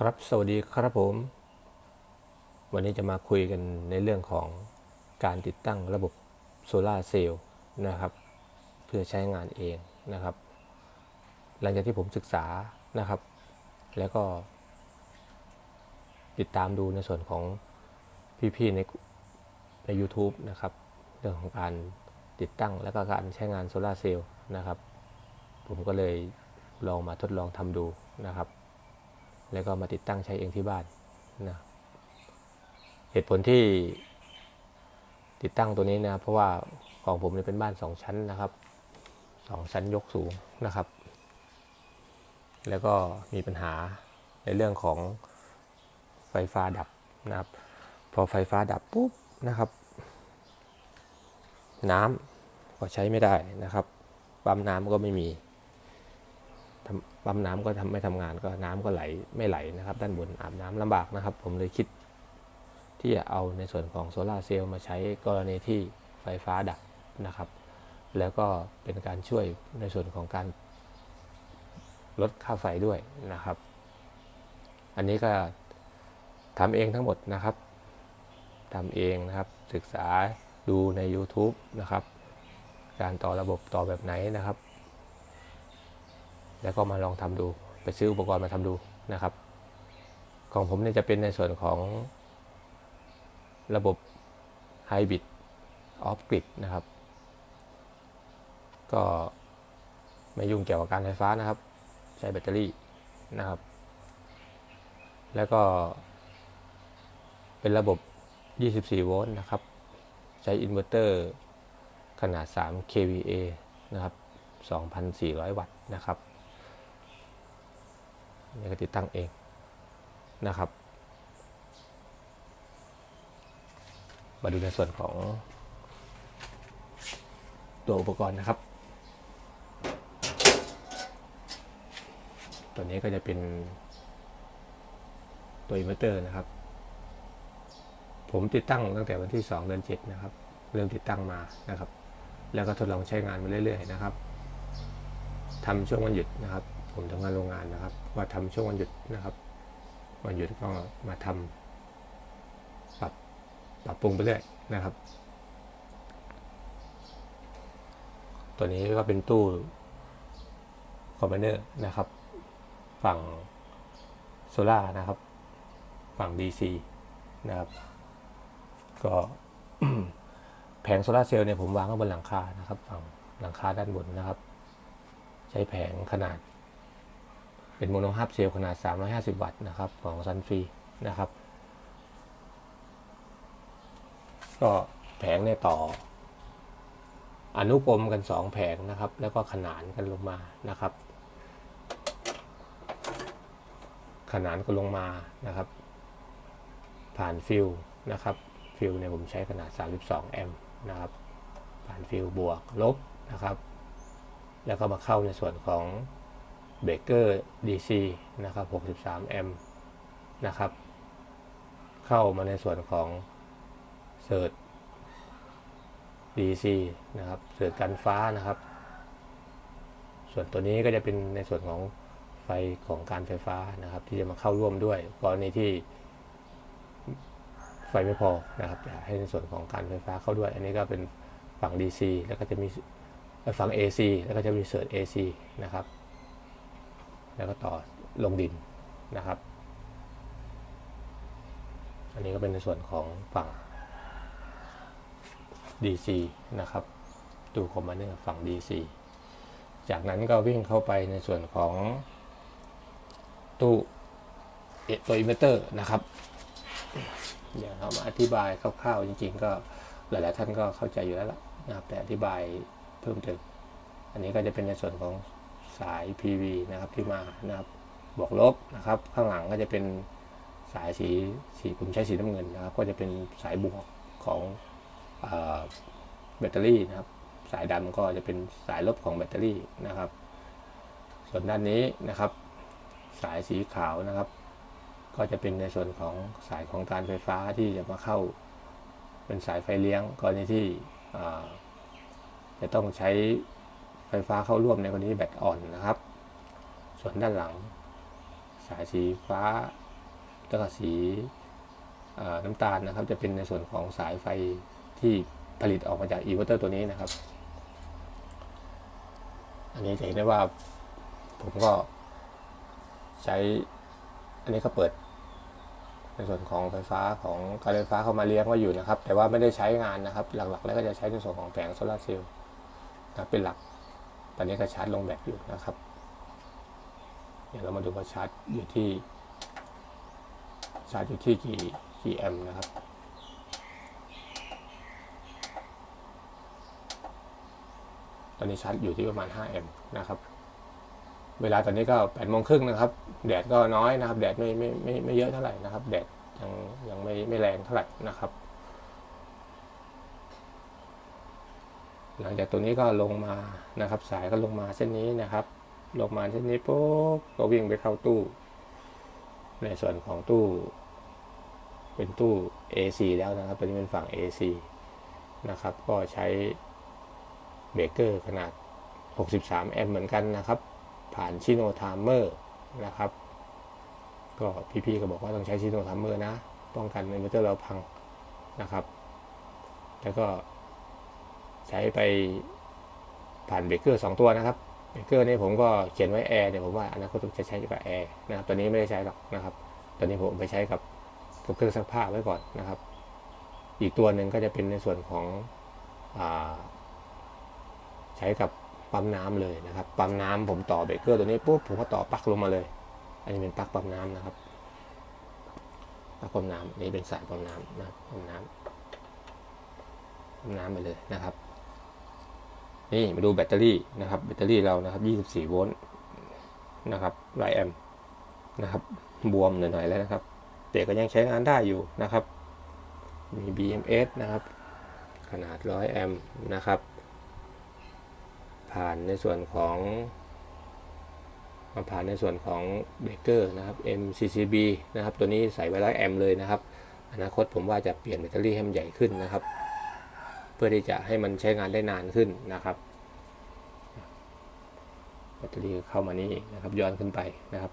ครับ สวัสดีครับผม วันนี้จะมาคุยกันในเรื่องของการติดตั้งระบบโซลาเซลล์นะครับ เพื่อใช้งานเองนะครับ หลังจากที่ผมศึกษานะครับ แล้วก็ ติดตามดูในส่วนของพี่ๆในใน u t u b e นะครับ เรื่องของการติดตั้งและก็การใช้งานโซลาเซลล์นะครับ ผมก็เลยลองมาทดลองทำดูนะครับ แล้วก็มาติดตั้งใช้เองที่บ้านนะเหตุผลที่ติดตั้งตัวนี้นะ เพราะว่าของผมเนี่ยเป็นบ้านสองชั้นนะครับสองชั้นยกสูงนะครับ แล้วก็มีปัญหาในเรื่องของไฟฟ้าดับนะครับ พอไฟฟ้าดับปุ๊บนะครับ น้ำก็ใช้ไม่ได้นะครับปั๊มน้ำก็ไม่มี ปั๊มน้ำก็ทำไม่ทำงานก็น้ำก็ไหลไม่ไหลนะครับ ด้านบนอาบน้ำลำบากนะครับ ผมเลยคิด ที่จะเอาในส่วนของโซลาเซลล์มาใช้กรณีที่ไฟฟ้าดับนะครับ แล้วก็เป็นการช่วยในส่วนของการลดค่าไฟด้วยนะครับ อันนี้ก็ทำเองทั้งหมดนะครับทำเองนะครับศึกษาดูใน YouTube นะครับ การต่อระบบต่อแบบไหนนะครับ แล้วก็มาลองทำดู ไปซื้ออุปกรณ์มาทำดูนะครับ ของผมเนี่ยจะเป็นในส่วนของระบบ Hybrid Off Grid นะครับ ก็ไม่ยุ่งเกี่ยวกับการไฟฟ้านะครับ ใช้แบตเตอรี่นะครับ แล้วก็เป็นระบบ 24 โวลต์นะครับ ใช้อินเวอร์เตอร์ขนาด 3 kVA นะครับ 2,400 วัตต์นะครับ นี่ก็ติดตั้งเองนะครับ มาดูในส่วนของตัวอุปกรณ์นะครับ ตัวนี้ก็จะเป็นตัวอินเวอร์เตอร์นะครับ ผมติดตั้งตั้งแต่วันที่ 2 เดือน7นะครับ เริ่มติดตั้งมานะครับ แล้วก็ทดลองใช้งานมาเรื่อยๆนะครับทำช่วงวันหยุดนะครับ ผมทำงานโรงงานนะครับว่าทำช่วงวันหยุดนะครับ วันหยุดก็มาทำปรับปรับปรุงไปเรื่อยนะครับ ตัวนี้ก็เป็นตู้คอมมานเนอร์นะครับ ฝั่งโซล่านะครับ ฝั่ง DC นะครับ ก็แผงโซลาเซลล์เนี่ยผมวางไว้บนหลังคานะครับ ฝั่งหลังคาด้านบนนะครับ ใช้แผงขนาด เป็นโมโนฮาร์ปเซลล์ขนาด 350 วัตต์นะครับของซันฟรีนะครับ ก็แผงเนี่ยต่อ อนุกรมกัน 2 แผงนะครับ แล้วก็ขนานกันลงมานะครับ ขนานกันลงมานะครับ ผ่านฟิลนะครับฟิลเนี่ยผมใช้ขนาด 32 แอมป์นะครับ ผ่านฟิลบวกลบนะครับ แล้วก็มาเข้าในส่วนของ เบรกเกอร์ DC นะครับ 63 แอมป์นะครับ เข้ามาในส่วนของเสิร์ต DC นะครับ เสิร์ตกันฟ้านะครับ ส่วนตัวนี้ก็จะเป็นในส่วนของไฟของการไฟฟ้านะครับ ที่จะมาเข้าร่วมด้วยกรณีที่ไฟไม่พอนะครับให้ในส่วนของการไฟฟ้าเข้าด้วย อันนี้ก็เป็นฝั่ง DC แล้วก็จะมีฝั่ง AC แล้วก็จะมีเสิร์ช AC นะครับ แล้วก็ต่อลงดินนะครับ อันนี้ก็เป็นในส่วนของฝั่ง DC นะครับตู้คอมมานเนอร์ฝั่ง DC จากนั้นก็วิ่งเข้าไปในส่วนของตู้เอตัวอินเวอร์เตอร์นะครับเดี๋ยวเรามาอธิบายคร่าวๆจริง ๆ ก็หลายๆท่านก็เข้าใจอยู่แล้วล่ะนะครับแต่อธิบายเพิ่มเติม อันนี้ก็จะเป็นในส่วนของ สาย PV นะครับที่มานะครับบวกลบนะครับข้างหลังก็จะเป็นสายสีสีผมใช้สีน้ำเงินนะครับ ก็จะเป็นสายบวกของอแบตเตอรี่นะครับสายดำก็จะเป็นสายลบของแบตเตอรี่นะครับ ส่วนด้านนี้นะครับ สายสีขาวนะครับ ก็จะเป็นในส่วนของสายของการไฟฟ้าที่จะมาเข้า เป็นสายไฟเลี้ยงกรณีที่จะต้องใช้ ฟฟ้าเข้าร่วมในกรณีแบตอ่อนนะครับ ส่วนด้านหลัง สายสีฟ้าแล้วก็สีน้ำตาลนะครับ จะเป็นในส่วนของสายไฟที่ผลิตออกมาจากอินเวอร์เตอร์ตัวนี้นะครับ อันนี้จะเห็นได้ว่าผมก็ใช้ อันนี้ก็เปิด ในส่วนของไฟฟ้าของการไฟฟ้าเข้ามาเลี้ยงไว้อยู่นะครับ แต่ว่าไม่ได้ใช้งานนะครับ หลักๆ แล้วก็จะใช้ในส่วนของแผงโซลาร์เซลล์นะครับเป็นหลัก ตอนนี้ก็ชาร์จลงแบตอยู่นะครับ เดี๋ยวเรามาดูว่าชาร์จอยู่ที่ ชาร์จอยู่ที่กี่กี่แอมป์นะครับตอนนี้ชาร์จอยู่ที่ประมาณ 5 แอมป์นะครับ เวลาตอนนี้ก็8โมงครึ่งนะครับ แดดก็น้อยนะครับ แดดไม่ไม่ไม่ไม่เยอะเท่าไหร่นะครับ แดดยังยังไม่ไม่แรงเท่าไหร่นะครับ หลังจากตัวนี้ก็ลงมานะครับ สายก็ลงมาเส้นนี้นะครับ ลงมาเส้นนี้ปุ๊บก็วิ่งไปเข้าตู้ ในส่วนของตู้ เป็นตู้ AC แล้วนะครับตัวนี้เป็นฝั่ง AC นะครับ ก็ใช้เบรกเกอร์ขนาด 63 แอมป์เหมือนกันนะครับ ผ่านชิโนไทม์เมอร์นะครับ ก็พี่ๆก็บอกว่าต้องใช้ชิโนไทม์เมอร์นะ ป้องกันอินเวอร์เตอร์เราพังนะครับ แล้วก็ ใช้ไปผ่านเบรกเกอร์สองตัวนะครับเบรกเกอร์นี่ผมก็เขียนไว้แอร์เนี่ยผมว่าอนาคตจะใช้กับแอร์นะครับตอนนี้ไม่ได้ใช้หรอกนะครับตอนนี้ผมไปใช้กับกับเครื่องซักผ้าไว้ก่อนนะครับ อีกตัวหนึ่งก็จะเป็นในส่วนของอใช้กับปั๊มน้ำเลยนะครับ ปั๊มน้ำผมต่อเบรกเกอร์ตัวนี้ปุ๊บผมก็ต่อปลั๊กลงมาเลย อันนี้เป็นปลั๊กปั๊มน้ำนะครับปลั๊กปั๊มน้ำนี่เป็นสายปั๊มน้ำนะปั๊มน้ำปั๊มน้ำไปเลยนะครับ นี่มาดูแบตเตอรี่นะครับแบตเตอรี่เรานะครับ 24 โวลต์นะครับหลายแอมป์นะครับบวมหน่อยๆแล้วนะครับแต่ก็ยังใช้งานได้อยู่นะครับ มี BMS นะครับ ขนาด 100 แอมป์นะครับ ผ่านในส่วนของมาผ่านในส่วนของเบรกเกอร์นะครับ MCCB นะครับ ตัวนี้ใส่ไว้ร้อยแอมป์เลยนะครับ อนาคตผมว่าจะเปลี่ยนแบตเตอรี่ให้มันใหญ่ขึ้นนะครับ เพื่อที่จะให้มันใช้งานได้นานขึ้นนะครับแบตเตอรี่เข้ามานี่นะครับย้อนขึ้นไปนะครับ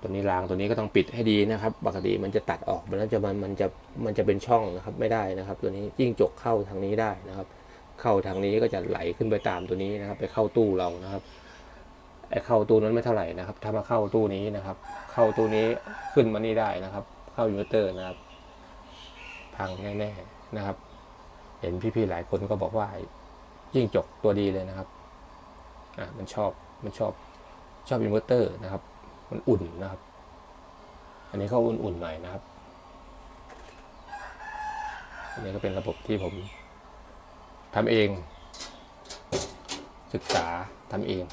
ตัวนี้รางตัวนี้ก็ต้องปิดให้ดีนะครับ ปกติมันจะตัดออกมันจะมันมันจะมันจะเป็นช่องนะครับไม่ได้นะครับ ตัวนี้ยิ่งจกเข้าทางนี้ได้นะครับ เข้าทางนี้ก็จะไหลขึ้นไปตามตัวนี้นะครับ ไปเข้าตู้เรานะครับไอเข้าตู้นั้นไม่เท่าไหร่นะครับ ถ้ามาเข้าตู้นี้นะครับ เข้าตู้นี้ขึ้นมานี่ได้นะครับ เข้าอินเวอร์เตอร์นะครับ พังแน่ๆนะครับ เห็นพี่ๆหลายคนก็บอกว่ายิ่งจกตัวดีเลยนะครับอะมันชอบมันชอบชอบอินเวอร์เตอร์นะครับ มันอุ่นนะครับ อันนี้ก็อุ่นๆหน่อยนะครับ อันนี้ก็เป็นระบบที่ผมทำเอง ศึกษาทำเอง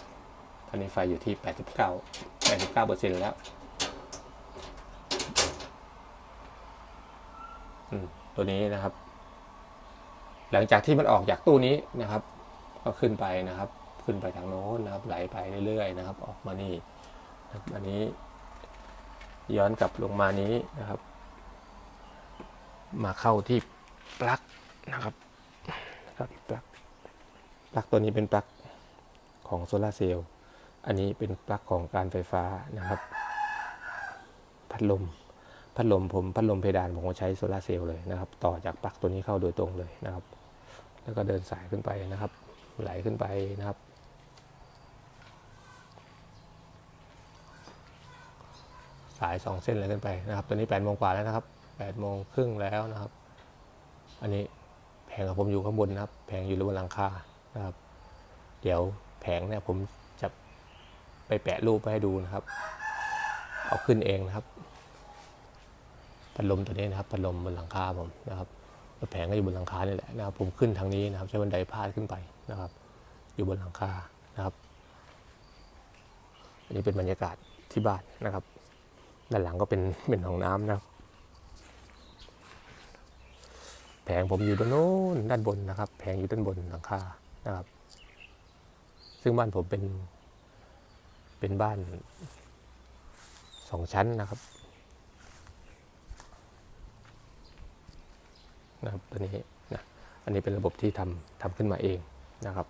ตอนนี้ไฟอยู่ที่ 89 89เปอร์เซ็นต์แล้วอืมตัวนี้นะครับ หลังจากที่มันออกจากตู้นี้นะครับ ก็ขึ้นไปนะครับ ขึ้นไปทางโน้นนะครับ ไหลไปเรื่อยๆนะครับ ออกมานี่อันนี้ย้อนกลับลงมานี้นะครับ มาเข้าที่ปลั๊กนะครับเข้าที่ปลั๊กปลั๊กตัวนี้เป็นปลั๊กของโซลาเซลล์อันนี้เป็นปลั๊กของการไฟฟ้านะครับ พัดลมพัดลมผมพัดลมเพดานผมก็ใช้โซลาเซลล์เลยนะครับ ต่อจากปลั๊กตัวนี้เข้าโดยตรงเลยนะครับ แล้วก็เดินสายขึ้นไปนะครับ ไหลขึ้นไปนะครับ สายสองเส้นเลยขึ้นไปนะครับ ตอนนี้แปดโมงกว่าแล้วนะครับแปดโมงครึ่งแล้วนะครับ อันนี้แผงของผมอยู่ข้างบนนะครับ แผงอยู่บนหลังคานะครับ เดี๋ยวแผงเนี่ยผมจะไปแปะรูปไปให้ดูนะครับ เอาขึ้นเองนะครับพัดลมตัวนี้นะครับพัดลมบนหลังคาผมนะครับ แผงก็อยู่บนหลังคานี่แหละนะครับผมขึ้นทางนี้นะครับใช้บันไดพาดขึ้นไปนะครับ อยู่บนหลังคานะครับ อันนี้เป็นบรรยากาศที่บ้านนะครับ ด้านหลังก็เป็นเป็นห้องน้ำนะครับ แผงผมอยู่ด้านโน้นด้านบนนะครับ แผงอยู่ด้านบนหลังคานะครับ ซึ่งบ้านผมเป็นเป็นบ้านสองชั้นนะครับ นะครับตัวนี้นะอันนี้เป็นระบบที่ทำทำขึ้นมาเองนะครับ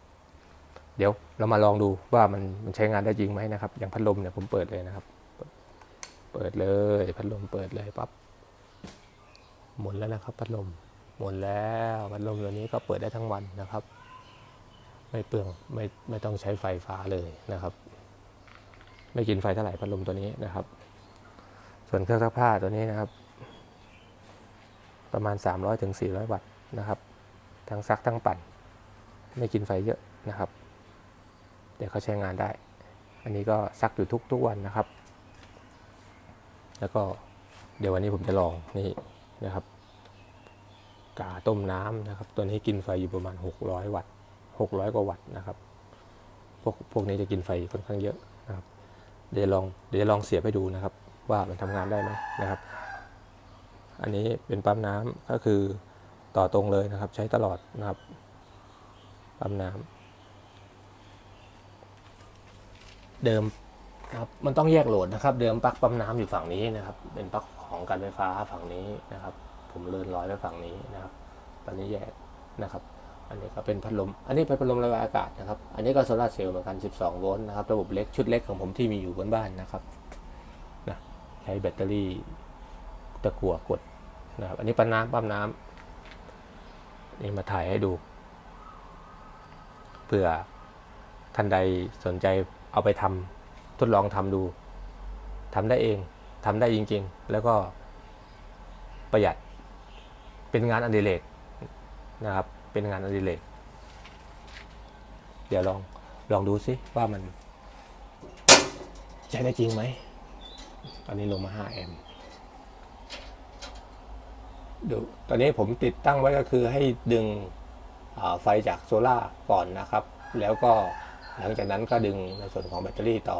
เดี๋ยวเรามาลองดูว่ามันมันใช้งานได้จริงไหมนะครับ อย่างพัดลมเนี่ยผมเปิดเลยนะครับเปิดปิดเลยพัดลมเปิดเลยปั๊บหมุนแล้วนะครับพัดลมหมุนแล้วพัดลมตัวนี้ก็เปิดได้ทั้งวันนะครับ ไม่เปลืองไม่ไม่ต้องใช้ไฟฟ้าเลยนะครับ ไม่กินไฟเท่าไหร่พัดลมตัวนี้นะครับ ส่วนเครื่องซักผ้าตัวนี้นะครับ ประมาณ 300ถึง400วัตต์นะครับ ทั้งซักทั้งปั่น ไม่กินไฟเยอะนะครับ เดี๋ยวเขาใช้งานได้ อันนี้ก็ซักอยู่ทุกทุกวันนะครับ แล้วก็เดี๋ยววันนี้ผมจะลองนี่นะครับกาต้มน้ำนะครับ ตัวนี้กินไฟอยู่ประมาณ 600 วัตต์ 600 กว่าวัตต์นะครับ พวกพวกนี้จะกินไฟค่อนข้างเยอะนะครับ เดี๋ยวลองเดี๋ยวลองเสียบให้ดูนะครับ ว่ามันทำงานได้ไหมนะครับ อันนี้เป็นปั๊มน้ำก็คือต่อตรงเลยนะครับ ใช้ตลอดนะครับ ปั๊มน้ำเดิมนะครับมันต้องแยกโหลดนะครับ เดิมปลั๊กปั๊มน้ำอยู่ฝั่งนี้นะครับ เป็นปลั๊กของการไฟฟ้าฝั่งนี้นะครับ ผมเลื่อนร้อยไปฝั่งนี้นะครับตอนนี้แยกนะครับ อันนี้ก็เป็นพัดลม อันนี้เป็นพัดลมระบายอากาศนะครับ อันนี้ก็โซลาร์เซลล์เหมือนกัน 12 โวลต์นะครับ ระบบเล็กชุดเล็กของผมที่มีอยู่บนบ้านนะครับนะใช้แบตเตอรี่ตะกั่วกด นะครับอันนี้ปั๊มน้ำปั๊มน้ำนี่มาถ่ายให้ดูเผื่อท่านใดสนใจเอาไปทำทดลองทำดูทำได้เองทำได้จริง ๆ แล้วก็ประหยัดเป็นงานอดิเรกนะครับ เป็นงานอดิเรกเดี๋ยวลองลองดูซิว่ามันใช้ได้จริงไหมตอนนี้ลงมา5แอมป์ ดูตอนนี้ผมติดตั้งไว้ก็คือให้ดึงไฟจากโซล่าก่อนนะครับ แล้วก็หลังจากนั้นก็ดึงในส่วนของแบตเตอรี่ต่อ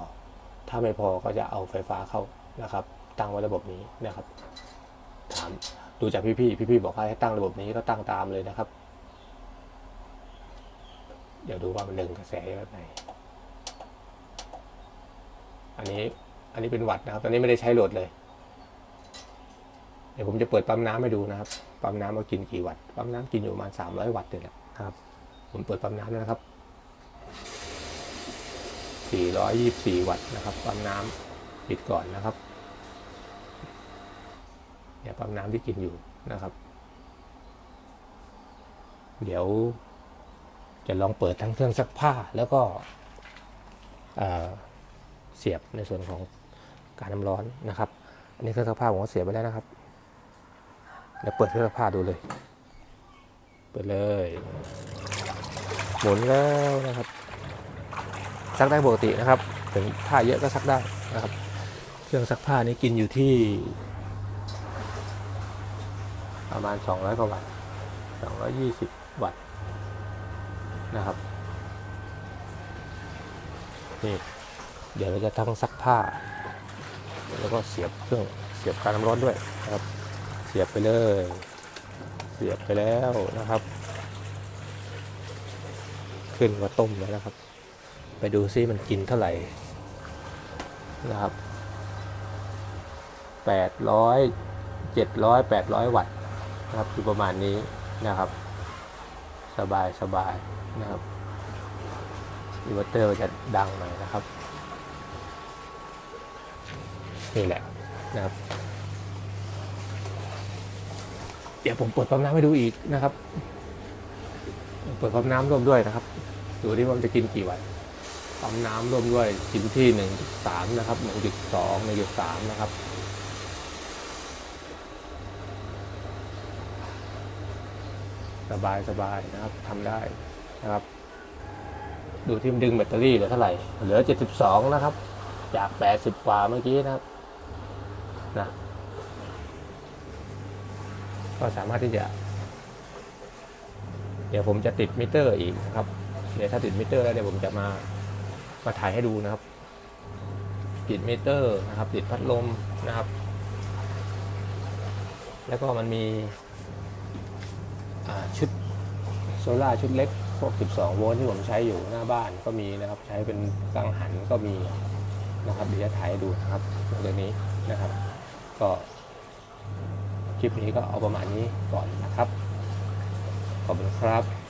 ถ้าไม่พอก็จะเอาไฟฟ้าเข้านะครับ ตั้งไว้ระบบนี้นะครับถามดูจากพี่ๆพี่ๆบอกว่าให้ตั้งระบบนี้ก็ตั้งตามเลยนะครับ เดี๋ยวดูว่ามันดึงกระแสแบบไหนอันนี้อันนี้เป็นวัตต์นะครับ ตอนนี้ไม่ได้ใช้โหลดเลย เดี๋ยวผมจะเปิดปั๊มน้ำให้ดูนะครับ ปั๊มน้ำว่ากินกี่วัตต์ ปั๊มน้ำกินอยู่ประมาณ300วัตต์เนี่ยแหละนะครับ ผมเปิดปั๊มน้ำแล้วนะครับ424วัตต์นะครับ ปั๊มน้ำปิดก่อนนะครับ เนี่ยปั๊มน้ำที่กินอยู่นะครับ เดี๋ยวจะลองเปิดทั้งเครื่องซักผ้าแล้วก็เอ่อเสียบในส่วนของการน้ำร้อนนะครับ อันนี้เครื่องซักผ้าผมก็เสียบไปแล้วนะครับ เดี๋ยวเปิดเครื่องซักผ้าดูเลย เปิดเลย หมุนแล้วนะครับ ซักได้ปกตินะครับ ถึงผ้าเยอะก็ซักได้นะครับ เครื่องซักผ้านี้กินอยู่ที่ ประมาณ 200 กว่าวัตต์220 วัตต์นะครับ นี่ เดี๋ยวเราจะทั้งซักผ้า แล้วก็เสียบเครื่องเสียบการน้ำร้อนด้วยนะครับเสียบไปเลย เสียบไปแล้วนะครับ ขึ้นว่าต้มแล้วนะครับ ไปดูซิมันกินเท่าไหร่นะครับแปดร้อยเจ็ดร้อยแปดร้อยวัตต์นะครับอยู่ประมาณนี้นะครับ สบายสบายนะครับอินเวอร์เตอร์จะดังหน่อยนะครับ นี่แหละนะครับ เดี๋ยวผมเปิดปั๊มน้ำให้ดูอีกนะครับ เปิดปั๊มน้ำร่วมด้วยนะครับ ดูที่ว่ามันจะกินกี่วัตต์ปั๊มน้ำร่วมด้วยกินที่หนึ่งสามนะครับหนึ่งจุดสองหนึ่งจุดสามนะครับสบายสบายนะครับทำได้นะครับ ดูที่มันดึงแบตเตอรี่เหลือเท่าไหร่ เหลือ 72 นะครับ จาก 80 กว่าเมื่อกี้นะครับนะ ก็สามารถที่จะ เดี๋ยวผมจะติดมิเตอร์อีกนะครับ เดี๋ยวถ้าติดมิเตอร์แล้วเดี๋ยวผมจะมามาถ่ายให้ดูนะครับ ติดมิเตอร์นะครับ ติดพัดลมนะครับ แล้วก็มันมีชุดโซล่าชุดเล็กพวก 12 โวลต์ที่ผมใช้อยู่หน้าบ้านก็มีนะครับ ใช้เป็นกังหันก็มีนะครับเดี๋ยวจะถ่ายดูนะครับเรื่องนี้นะครับ ก็ คลิปนี้ก็เอาประมาณนี้ก่อนนะครับ ขอบคุณครับ